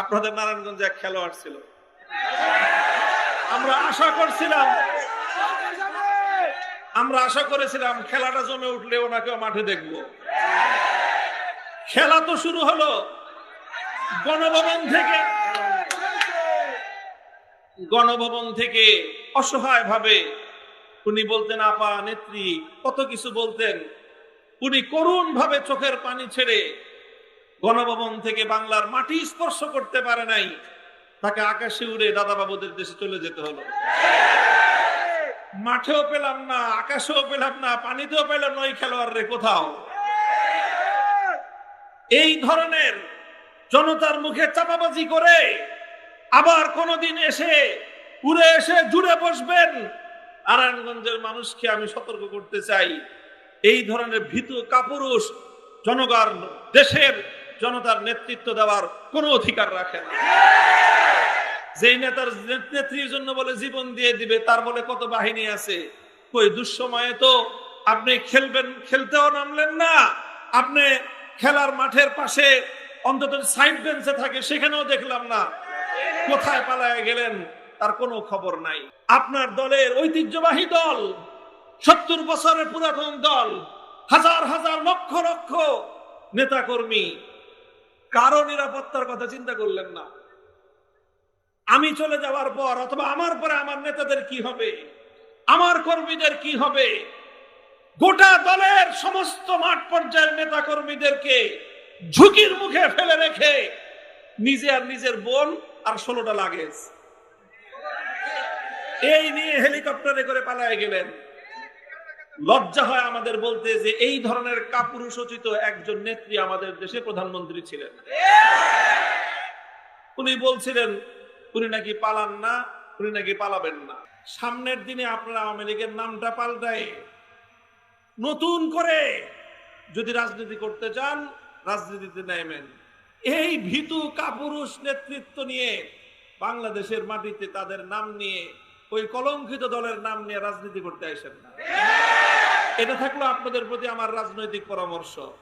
আপনাদের নারায়ণগঞ্জে এক খেলোয়াড় ছিল। আমরা আশা করছিলাম। আমরা আশা করেছিলাম খেলাটা জমে উঠলে ওনাকে মাঠে দেখব। খেলা তো শুরু হলো। গণভবন থেকে গণভবন থেকে অসহায় ভাবে উনি বলতেন, আপা, নেত্রী, কত কিছু বলতেন। উনি করুণ ভাবে চোখের পানি ছেড়ে গণভবন থেকে বাংলার মাটি স্পর্শ করতে পারে নাই। তাকে আকাশে উড়ে দাদা বাবুদের দেশে চলে যেতে হলো। মাঠেও পেলাম না, আকাশেও পেলাম না, পানিতেও পেলাম না, ওই খেলোয়াড় রে কোথাও। এই ধরনের জনতার মুখে চাপাবাজি করে আবার কোনদিন এসে উড়ে এসে জুড়ে বসবেন। নারায়ণগঞ্জের মানুষকে আমি সতর্ক করতে চাই। এই ধরনের ভীতু কাপুরুষ জনগণ দেশের জনতার নেতৃত্ব দেওয়ার কোনো অধিকার রাখে না। যেই নেতার নেত্রীর জন্য বলে জীবন দিয়ে দিবে, তার বলে কত বাহিনী আছে? কই, দুঃসময়ে তো আপনি খেলবেন, খেলতেও নামলেন না। আপনি খেলার মাঠের পাশে অন্তত সাইড বেঞ্চে থাকে, সেখানেও দেখলাম না। কোথায় পালায় গেলেন, তার কোনো খবর নাই। আপনার দলের ঐতিহ্যবাহী দল, সত্তর বছরের পুরাতন দল, হাজার হাজার লক্ষ লক্ষ নেতাকর্মী কারও নিরাপত্তার কথা চিন্তা করলেন না। আমি চলে যাওয়ার পর অথবা আমার পরে আমার নেতাদের কি হবে? আমার কর্মীদের কি হবে? গোটা দলের সমস্ত মাঠ পর্যায়ের নেতা কর্মীদেরকে ঝুঁকির মুখে ফেলে রেখে নিজে আর নিজের বোন আর ষোলোটা লাগেজ। এই নিয়ে হেলিকপ্টারে করে পালায় গেলেন। লজ্জা হয় আমাদের বলতে যে এই ধরনের কাপুরুষোচিত একজন নেত্রী আমাদের দেশে প্রধানমন্ত্রী ছিলেন। উনি বলছিলেন, উনি নাকি পালান না, উনি নাকি পালাবেন না। সামনের দিনে আপনারা আওয়ামী লীগের নামটা পাল্টায়। নতুন করে যদি রাজনীতি করতে চান, রাজনীতিতে নেমেন। এই ভীতু কাপুরুষ নেতৃত্ব নিয়ে বাংলাদেশের মাটিতে তাদের নাম নিয়ে, ওই কলঙ্কিত দলের নাম নিয়ে রাজনীতি করতে আসেন না। এটা থাকল আপনাদের প্রতি আমার রাজনৈতিক পরামর্শ।